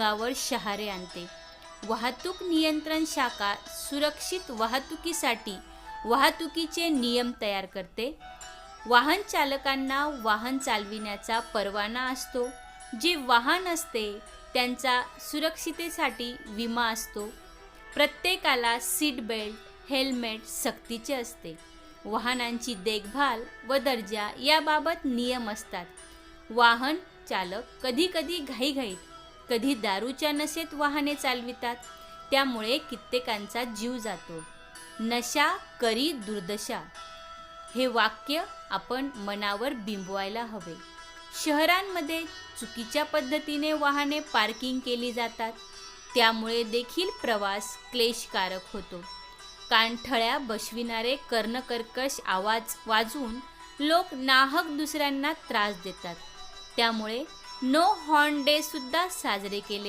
गावर शहारे आणते. वाहतूक नियंत्रण शाखा सुरक्षित वाहतुकीसाठी वाहतुकीचे नियम तयार करते. वाहन चालकांना वाहन चालविण्याचा परवाना असतो. जे वाहन असते त्यांचा सुरक्षितेसाठी विमा असतो. प्रत्येकाला सीट बेल्ट हेल्मेट सक्तीचे असते. वाहनांची देखभाल व दर्जा याबाबत नियम असतात. वाहन चालक कधीकधी घाईघाईत कधी दारूच्या नशेत वाहने चालवितात त्यामुळे कित्येकांचा जीव जातो. नशा करी दुर्दशा. हे वाक्य आपण मनावर बिंबवायला हवे. शहरांमध्ये चुकीच्या पद्धतीने वाहने पार्किंग केली जातात त्यामुळे देखील प्रवास क्लेशकारक होतो. कानठळ्या बसविणारे कर्णकर्कश आवाज वाजवून लोक नाहक दुसऱ्यांना त्रास देतात. त्यामुळे नो हॉर्न डे सुद्धा साजरे केले